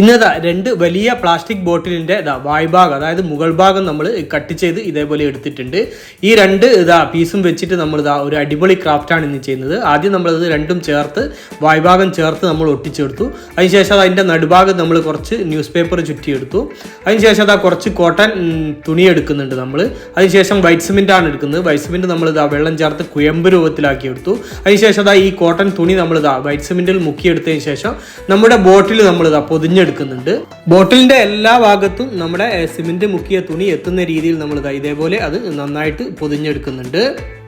ഇന്നതാ രണ്ട് വലിയ പ്ലാസ്റ്റിക് ബോട്ടിലിന്റെ ഇതാ വായ്ഭാഗം അതായത് മുകൾ ഭാഗം നമ്മൾ കട്ട് ചെയ്ത് ഇതേപോലെ എടുത്തിട്ടുണ്ട്. ഈ രണ്ട് ഇതാ പീസും വെച്ചിട്ട് നമ്മൾ ഇതാ ഒരു അടിപൊളി ക്രാഫ്റ്റാണ് ഇന്ന് ചെയ്യുന്നത്. ആദ്യം നമ്മളത് രണ്ടും ചേർത്ത് വായ്ഭാഗം ചേർത്ത് നമ്മൾ ഒട്ടിച്ചെടുത്തു. അതിനുശേഷം അത് അതിന്റെ നടുഭാഗം നമ്മൾ കുറച്ച് ന്യൂസ് പേപ്പർ ചുറ്റിയെടുത്തു. അതിനുശേഷം അതാ കുറച്ച് കോട്ടൺ തുണി എടുക്കുന്നുണ്ട് നമ്മൾ അതിനുശേഷം വൈറ്റ് സിമെന്റ് ആണ് എടുക്കുന്നത്. വൈറ്റ് സിമെന്റ് നമ്മൾ ഇതാ വെള്ളം ചേർത്ത് കുയമ്പ് രൂപത്തിലാക്കി എടുത്തു അതിനുശേഷം അതാ ഈ കോട്ടൺ തുണി നമ്മൾ ഇതാ വൈറ്റ് സിമെന്റിൽ മുക്കിയെടുത്തതിന് ശേഷം നമ്മുടെ ബോട്ടിൽ നമ്മൾ ഇതാ പൊതിഞ്ഞെടുക്കുന്നുണ്ട് ബോട്ടിലിന്റെ എല്ലാ ഭാഗത്തും നമ്മുടെ സിമെന്റ് മുക്കിയ തുണി എത്തുന്ന രീതിയിൽ നമ്മൾ ഇതേപോലെ അത് നന്നായിട്ട് പൊതിഞ്ഞെടുക്കുന്നുണ്ട്.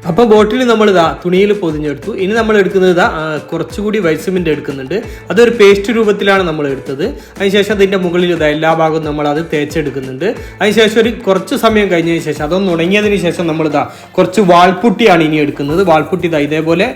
അപ്പോൾ ബോട്ടിൽ നമ്മൾ ഇതാ തുണിയിൽ പൊതിഞ്ഞെടുത്തു. ഇനി നമ്മൾ എടുക്കുന്നത് ഇതാ കുറച്ചുകൂടി വൈറ്റ് സിമെന്റ് എടുക്കുന്നുണ്ട്. അതൊരു പേസ്റ്റ് രൂപത്തിലാണ് നമ്മൾ എടുത്തത്. അതിനുശേഷം അതിന്റെ മുകളിൽ ഇതാ എല്ലാ ഭാഗവും നമ്മൾ അത് തേച്ചെടുക്കുന്നുണ്ട്. അതിനുശേഷം ഒരു കുറച്ച് സമയം കഴിഞ്ഞതിന് ശേഷം അതൊന്ന് ഉണങ്ങിയതിന് ശേഷം നമ്മൾ ഇതാ കുറച്ച് വാൾപുട്ടിയാണ് ഇനി എടുക്കുന്നത്. വാൾപുട്ടി ഇതാ ഇതേപോലെ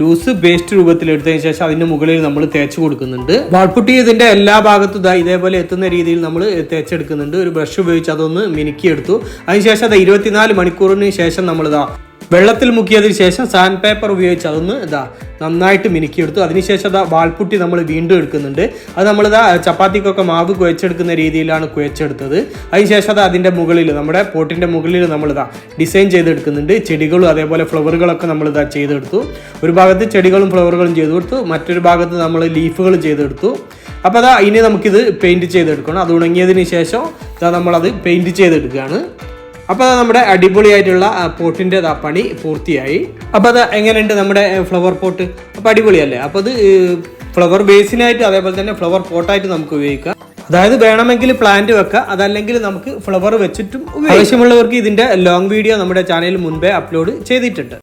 ലൂസ് പേസ്റ്റ് രൂപത്തിൽ എടുത്തതിന് ശേഷം അതിന്റെ മുകളിൽ നമ്മൾ തേച്ച് കൊടുക്കുന്നുണ്ട്. വാൾപുട്ടി ഇതിന്റെ എല്ലാ ഭാഗത്തും ഇതാ ഇതേപോലെ എത്തുന്ന രീതിയിൽ നമ്മൾ തേച്ചെടുക്കുന്നുണ്ട്. ഒരു ബ്രഷ് ഉപയോഗിച്ച് അതൊന്ന് മിനുക്കിയെടുത്തു. അതിനുശേഷം അത് ഇരുപത്തിനാല് മണിക്കൂറിന് ശേഷം നമ്മൾ ഇതാ വെള്ളത്തിൽ മുക്കിയതിന് ശേഷം സാൻഡ് പേപ്പർ ഉപയോഗിച്ച് അതൊന്ന് ഇതാ നന്നായിട്ട് മിനുക്കിയെടുത്തു. അതിനുശേഷം അതാ വാൾപുട്ടി നമ്മൾ വീണ്ടും എടുക്കുന്നുണ്ട്. അത് നമ്മളിതാ ചപ്പാത്തിക്കൊക്കെ മാവ് കുഴച്ചെടുക്കുന്ന രീതിയിലാണ് കുഴച്ചെടുത്തത്. അതിനുശേഷം അത് അതിന്റെ മുകളിൽ നമ്മുടെ പോട്ടിന്റെ മുകളിൽ നമ്മളിതാ ഡിസൈൻ ചെയ്തെടുക്കുന്നുണ്ട്. ചെടികളും അതേപോലെ ഫ്ലവറുകളൊക്കെ നമ്മളിതാ ചെയ്തെടുത്തു. ഒരു ഭാഗത്ത് ചെടികളും ഫ്ലവറുകളും ചെയ്തു കൊടുത്തു മറ്റൊരു ഭാഗത്ത് നമ്മൾ ലീഫുകൾ ചെയ്തെടുത്തു. അപ്പോൾ അതാ ഇനി നമുക്കിത് പെയിന്റ് ചെയ്തെടുക്കണം. അത് ഉണങ്ങിയതിന് ശേഷം ഇതാ നമ്മളത് പെയിന്റ് ചെയ്തെടുക്കുകയാണ്. അപ്പോൾ നമ്മുടെ അടിപൊളിയായിട്ടുള്ള പോട്ടിന്റെ പണി പൂർത്തിയായി. അപ്പോൾ അത് എങ്ങനെയുണ്ട് നമ്മുടെ ഫ്ലവർ പോട്ട് അപ്പോൾ അടിപൊളിയല്ലേ? അപ്പോൾ അത് ഫ്ലവർ ബേസിനായിട്ട് അതേപോലെ തന്നെ ഫ്ലവർ പോട്ടായിട്ട് നമുക്ക് ഉപയോഗിക്കാം. അതായത് വേണമെങ്കിൽ പ്ലാന്റ് വെക്കാം അതല്ലെങ്കിൽ നമുക്ക് ഫ്ലവർ വെച്ചിട്ടും. ആവശ്യമുള്ളവർക്ക് ഇതിന്റെ ലോങ് വീഡിയോ നമ്മുടെ ചാനലിൽ മുൻപേ അപ്ലോഡ് ചെയ്തിട്ടുണ്ട്.